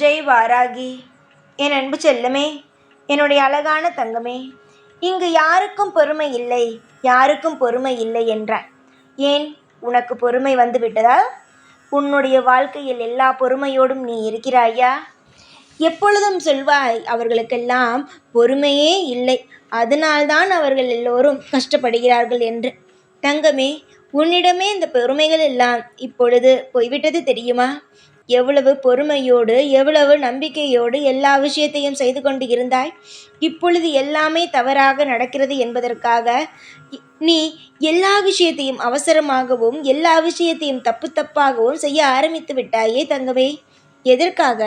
ஜெய் வாராகி. என் அன்பு செல்லமே என்னுடைய அழகான தங்கமே இங்கு யாருக்கும் பொறுமை இல்லை யாருக்கும் பொறுமை இல்லை என்றான். ஏன் உனக்கு பொறுமை வந்து விட்டதா? உன்னுடைய வாழ்க்கையில் எல்லா பொறுமையோடும் நீ இருக்கிறாயா? எப்பொழுதும் சொல்வாய் அவர்களுக்கெல்லாம் பொறுமையே இல்லை அதனால்தான் அவர்கள் எல்லோரும் கஷ்டப்படுகிறார்கள் என்று. தங்கமே உன்னிடமே இந்த பொறுமைகள் எல்லாம் இப்பொழுது போய்விட்டது தெரியுமா? எவ்வளவு பொறுமையோடு எவ்வளவு நம்பிக்கையோடு எல்லா விஷயத்தையும் செய்து கொண்டு இருந்தாய்? இப்பொழுது எல்லாமே தவறாக நடக்கிறது என்பதற்காக நீ எல்லா விஷயத்தையும் அவசரமாகவும் எல்லா விஷயத்தையும் தப்பு தப்பாகவும் செய்ய ஆரம்பித்து விட்டாயே தங்கவே. எதற்காக?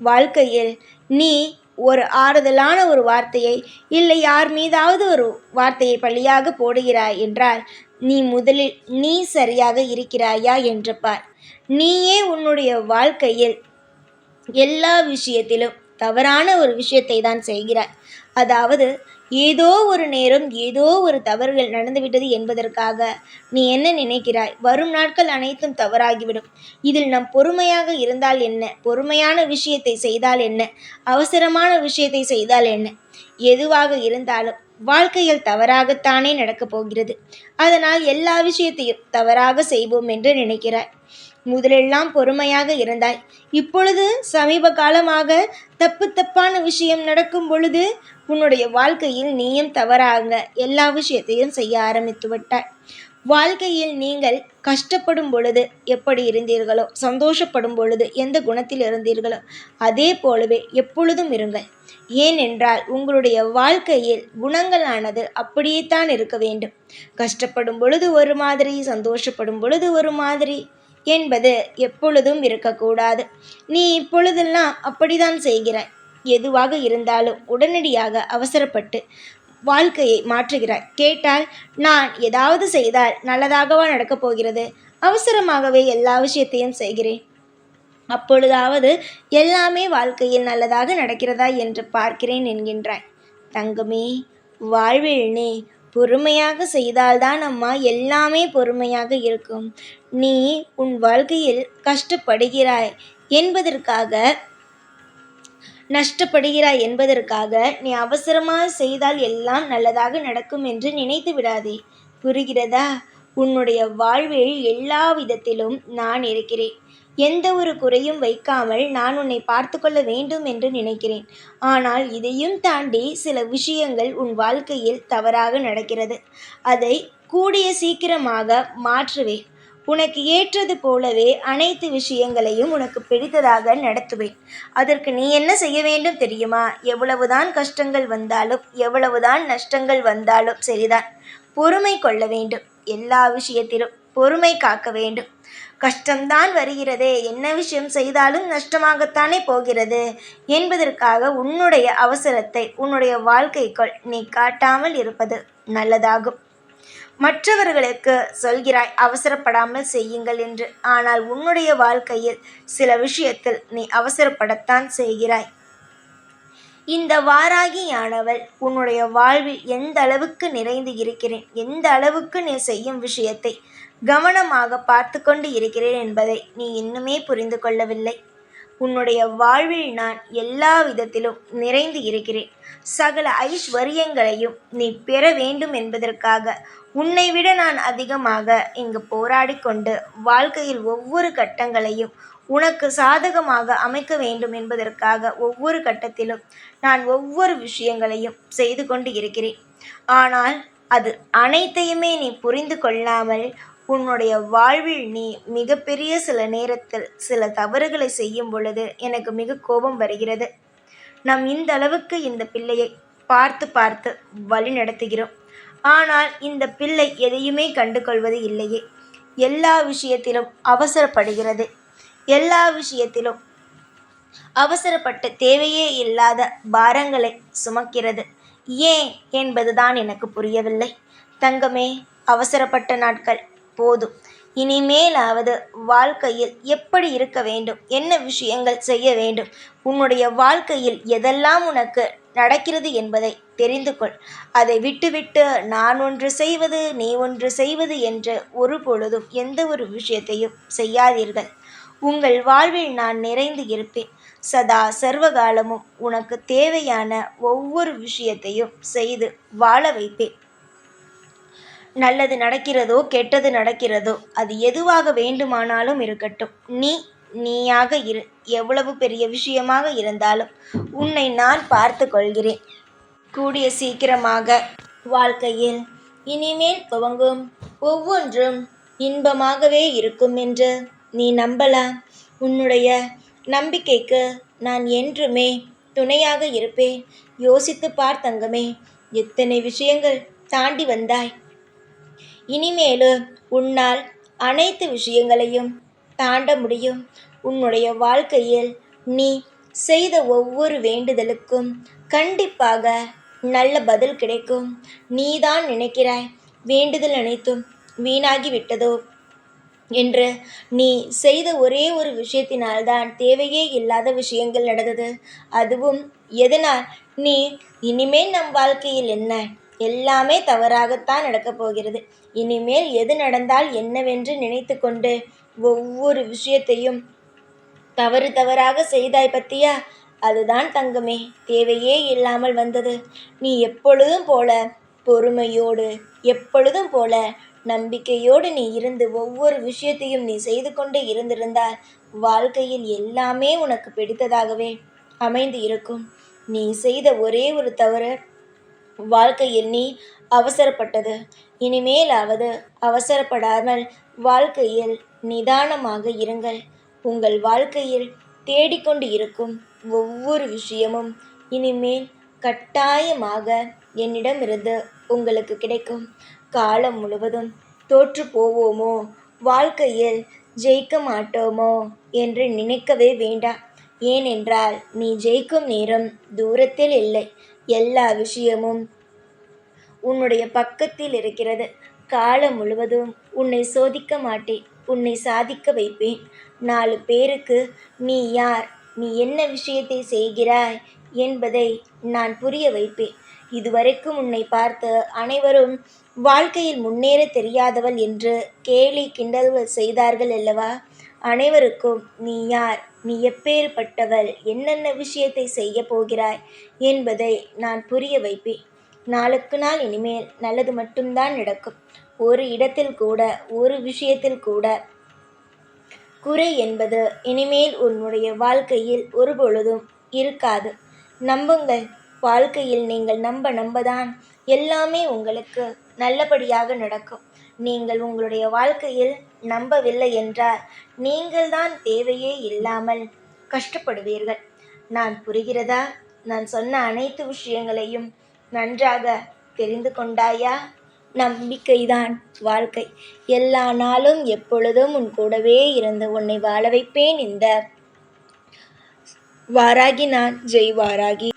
வாழ்க்கையில் நீ ஒரு ஆறுதலான ஒரு வார்த்தையை இல்லை யார் மீதாவது ஒரு வார்த்தையை பழியாக போடுகிறாய் என்றால் நீ முதலில் நீ சரியாக இருக்கிறாயா என்று பார். நீயே உன்னுடைய வாழ்க்கையில் எல்லா விஷயத்திலும் தவறான ஒரு விஷயத்தை தான் செய்கிறாய். அதாவது ஏதோ ஒரு நேரம் ஏதோ ஒரு தவறுகள் நடந்துவிட்டது என்பதற்காக நீ என்ன நினைக்கிறாய்? வரும் நாட்கள் அனைத்தும் தவறாகிவிடும். இதில் நம் பொறுமையாக இருந்தால் என்ன? பொறுமையான விஷயத்தை செய்தால் என்ன? அவசரமான விஷயத்தை செய்தால் என்ன? எதுவாக இருந்தாலும் வாழ்க்கையில் தவறாகத்தானே நடக்கப் போகிறது. அதனால் எல்லா விஷயத்தையும் தவறாக செய்வோம் என்று நினைக்கிறாய். முதலெல்லாம் பொறுமையாக இருந்தாய். இப்பொழுது சமீப காலமாக தப்பு தப்பான விஷயம் நடக்கும் பொழுது உன்னுடைய வாழ்க்கையில் நீயும் தவறாக எல்லா விஷயத்தையும் செய்ய ஆரம்பித்து விட்டாய். வாழ்க்கையில் நீங்கள் கஷ்டப்படும் பொழுது எப்படி இருந்தீர்களோ சந்தோஷப்படும் பொழுது எந்த குணத்தில் இருந்தீர்களோ அதே போலவே எப்பொழுதும் இருங்கள். ஏனென்றால் உங்களுடைய வாழ்க்கையில் குணங்களானது அப்படியே தான் இருக்க வேண்டும். கஷ்டப்படும் பொழுது ஒரு மாதிரி சந்தோஷப்படும் பொழுது ஒரு மாதிரி என்பது எப்பொழுதும் இருக்கக்கூடாது. நீ இப்பொழுதெல்லாம் அப்படிதான் செய்கிறாய். எதுவாக இருந்தாலும் உடனடியாக அவசரப்பட்டு வாழ்க்கையை மாற்றுகிறாய் கேட்டால் நான் ஏதாவது செய்தால் நல்லதாகவா நடக்கப் போகிறது? அவசரமாகவே எல்லா விஷயத்தையும் செய்கிறேன். அப்பொழுதாவது எல்லாமே வாழ்க்கையில் நல்லதாக நடக்கிறதா என்று பார்க்கிறேன் என்கின்றாய். தங்கமே வாழ்வில் நீ பொறுமையாக செய்தால்தான் அம்மா எல்லாமே பொறுமையாக இருக்கும். நீ உன் வாழ்க்கையில் கஷ்டப்படுகிறாய் என்பதற்காக நஷ்டப்படுகிறாய் என்பதற்காக நீ அவசரமாக செய்தால் எல்லாம் நல்லதாக நடக்கும் என்று நினைத்து விடாதே. புரிகிறதா? உன்னுடைய வாழ்வில் எல்லா விதத்திலும் நான் இருக்கிறேன். எந்த ஒரு குறையும் வைக்காமல் நான் உன்னை பார்த்து கொள்ள வேண்டும் என்று நினைக்கிறேன். ஆனால் இதையும் தாண்டி சில விஷயங்கள் உன் வாழ்க்கையில் தவறாக நடக்கிறது. அதை கூடிய சீக்கிரமாக மாற்றுவேன். உனக்கு ஏற்றது போலவே அனைத்து விஷயங்களையும் உனக்கு பிடித்ததாக நடத்துவேன். அதற்கு நீ என்ன செய்ய வேண்டும் தெரியுமா? எவ்வளவுதான் கஷ்டங்கள் வந்தாலும் எவ்வளவுதான் நஷ்டங்கள் வந்தாலும் சரிதான். பொறுமை கொள்ள வேண்டும். எல்லா விஷயத்திலும் பொறுமை காக்க வேண்டும். கஷ்டம்தான் வருகிறதே. என்ன விஷயம் செய்தாலும் நஷ்டமாகத்தானே போகிறது? என்பதற்காக உன்னுடைய அவசரத்தை உன்னுடைய வாழ்க்கைக்குள் நீ காட்டாமல் இருப்பது நல்லதாகும். மற்றவர்களுக்கு சொல்கிறாய் அவசரப்படாமல் செய்யுங்கள் என்று. ஆனால் உன்னுடைய வாழ்க்கையில் சில விஷயத்தில் நீ அவசரப்படத்தான் செய்கிறாய். இந்த வாராகியானவள் உன்னுடைய வாழ்வில் எந்த அளவுக்கு நிறைந்து இருக்கிறேன் எந்த அளவுக்கு நீ செய்யும் விஷயத்தை கவனமாக பார்த்து கொண்டு இருக்கிறேன் என்பதை நீ இன்னுமே புரிந்து கொள்ளவில்லை. உன்னுடைய வாழ்வில் நான் எல்லா விதத்திலும் நிறைந்து இருக்கிறேன். சகல ஐஸ்வர்யங்களையும் நீ பெற வேண்டும் என்பதற்காக உன்னை விட நான் அதிகமாக இங்கு போராடி கொண்டு வாழ்க்கையில் ஒவ்வொரு கட்டங்களையும் உனக்கு சாதகமாக அமைக்க வேண்டும் என்பதற்காக ஒவ்வொரு கட்டத்திலும் நான் ஒவ்வொரு விஷயங்களையும் செய்து கொண்டு இருக்கிறேன். ஆனால் அது அனைத்தையுமே நீ புரிந்து கொள்ளாமல் உன்னுடைய வாழ்வில் நீ மிகப்பெரிய சில நேரத்தில் சில தவறுகளை செய்யும் பொழுது எனக்கு மிக கோபம் வருகிறது. நாம் இந்த அளவுக்கு இந்த பிள்ளையை பார்த்து பார்த்து வழி நடத்துகிறோம். ஆனால் இந்த பிள்ளை எதையுமே கண்டுகொள்வது இல்லையே. எல்லா விஷயத்திலும் அவசரப்படுகிறது. எல்லா விஷயத்திலும் அவசரப்பட்டு தேவையே இல்லாத பாரங்களை சுமக்கிறது. ஏன் என்பதுதான் எனக்கு புரியவில்லை. தங்கமே அவசரப்பட்ட நாட்கள் போதும். இனிமேலாவது வாழ்க்கையில் எப்படி இருக்க வேண்டும்? என்ன விஷயங்கள் செய்ய வேண்டும்? உன்னுடைய வாழ்க்கையில் எதெல்லாம் உனக்கு நடக்கிறது என்பதை தெரிந்து கொள். அதை விட்டுவிட்டு நான் ஒன்று செய்வது நீ ஒன்று செய்வது என்று ஒரு பொழுதும் எந்த ஒரு விஷயத்தையும் செய்யாதீர்கள். உங்கள் வாழ்வில் நான் நிறைந்து இருப்பேன். சதா சர்வகாலமும் உனக்கு தேவையான ஒவ்வொரு விஷயத்தையும் செய்து வாழ வைப்பேன். நல்லது நடக்கிறதோ கெட்டது நடக்கிறதோ அது எதுவாக வேண்டுமானாலும் இருக்கட்டும். நீ நீயாக இரு. எவ்வளவு பெரிய விஷயமாக இருந்தாலும் உன்னை நான் பார்த்து கொள்கிறேன். கூடிய சீக்கிரமாக வாழ்க்கையில் இனிமேல் துவங்கும் ஒவ்வொன்றும் இன்பமாகவே இருக்கும் என்று நீ நம்பலாம் உன்னுடைய நம்பிக்கைக்கு நான் என்றுமே துணையாக இருப்பேன். யோசித்து பார் தங்கமே எத்தனை விஷயங்கள் தாண்டி வந்தாய்? இனிமேலும் உன்னால் அனைத்து விஷயங்களையும் தாண்ட முடியும். உன்னுடைய வாழ்க்கையில் நீ செய்த ஒவ்வொரு வேண்டுதலுக்கும் கண்டிப்பாக நல்ல பதில் கிடைக்கும். நீதான் நினைக்கிறாய் வேண்டுதல் அனைத்தும் வீணாகிவிட்டதோ என்று. நீ செய்த ஒரே ஒரு விஷயத்தினால்தான் தேவையே இல்லாத விஷயங்கள் நடந்தது. அதுவும் எதனால்? நீ இனிமேல் நம் வாழ்க்கையில் என்ன? எல்லாமே தவறாகத்தான் நடக்கப் போகிறது. இனிமேல் எது நடந்தால் என்னவென்று நினைத்து கொண்டு ஒவ்வொரு விஷயத்தையும் தவறு தவறாக செய்தாய் பத்தியா? அதுதான் தங்கமே தேவையே இல்லாமல் வந்தது. நீ எப்பொழுதும் போல பொறுமையோடு எப்பொழுதும் போல நம்பிக்கையோடு நீ இருந்து ஒவ்வொரு விஷயத்தையும் நீ செய்து கொண்டு இருந்திருந்தால் வாழ்க்கையில் எல்லாமே உனக்கு பிடித்ததாகவே அமைந்து இருக்கும். நீ செய்த ஒரே ஒரு தவறு வாழ்க்கையில் நீ அவசரப்பட்டது. இனிமேலாவது அவசரப்படாமல் வாழ்க்கையில் நிதானமாக இருங்கள். உங்கள் வாழ்க்கையில் தேடிக்கொண்டு இருக்கும் ஒவ்வொரு விஷயமும் இனிமேல் கட்டாயமாக என்னிடமிருந்து உங்களுக்கு கிடைக்கும். காலம் முழுவதும் தோற்று போவோமோ? வாழ்க்கையில் ஜெயிக்க மாட்டோமோ? என்று நினைக்கவே வேண்டாம். ஏனென்றால் நீ ஜெயிக்கும் நேரம் தூரத்தில் இல்லை. எல்லா விஷயமும் உன்னுடைய பக்கத்தில் இருக்கிறது. காலம் முழுவதும் உன்னை சோதிக்க மாட்டேன். உன்னை சாதிக்க வைப்பேன். நாலு பேருக்கு நீ யார்? நீ என்ன விஷயத்தை செய்கிறாய் என்பதை நான் புரிய வைப்பேன். இதுவரைக்கும் உன்னை பார்த்து அனைவரும் வாழ்க்கையில் முன்னேற தெரியாதவள் என்று கேலி கிண்டல்கள் செய்தார்கள் அல்லவா? அனைவருக்கும் நீ யார்? நீ எப்பேற்பட்டவள்? என்னென்ன விஷயத்தை செய்ய போகிறாய்? என்பதை நான் புரிய வைப்பேன். நாளுக்கு நாள் இனிமேல் நல்லது மட்டும்தான் நடக்கும். ஒரு இடத்தில் கூட ஒரு விஷயத்தில் கூட குறை என்பது இனிமேல் உன்னுடைய வாழ்க்கையில் ஒருபொழுதும் இருக்காது. நம்புங்கள் வாழ்க்கையில் நீங்கள் நம்ப நம்பதான் எல்லாமே உங்களுக்கு நல்லபடியாக நடக்கும். நீங்கள் உங்களுடைய வாழ்க்கையில் நம்பவில்லை என்றால் நீங்கள்தான் தேவையே இல்லாமல் கஷ்டப்படுவீர்கள். நான் புரிகிறதா? நான் சொன்ன அனைத்து விஷயங்களையும் நன்றாக தெரிந்து கொண்டாயா? நம்பிக்கைதான் வாழ்க்கை. எல்லா நாளும் எப்பொழுதும் உன் கூடவே இருந்து உன்னை வாழ வைப்பேன் இந்த வாராகி நான் ஜெய் வாராகி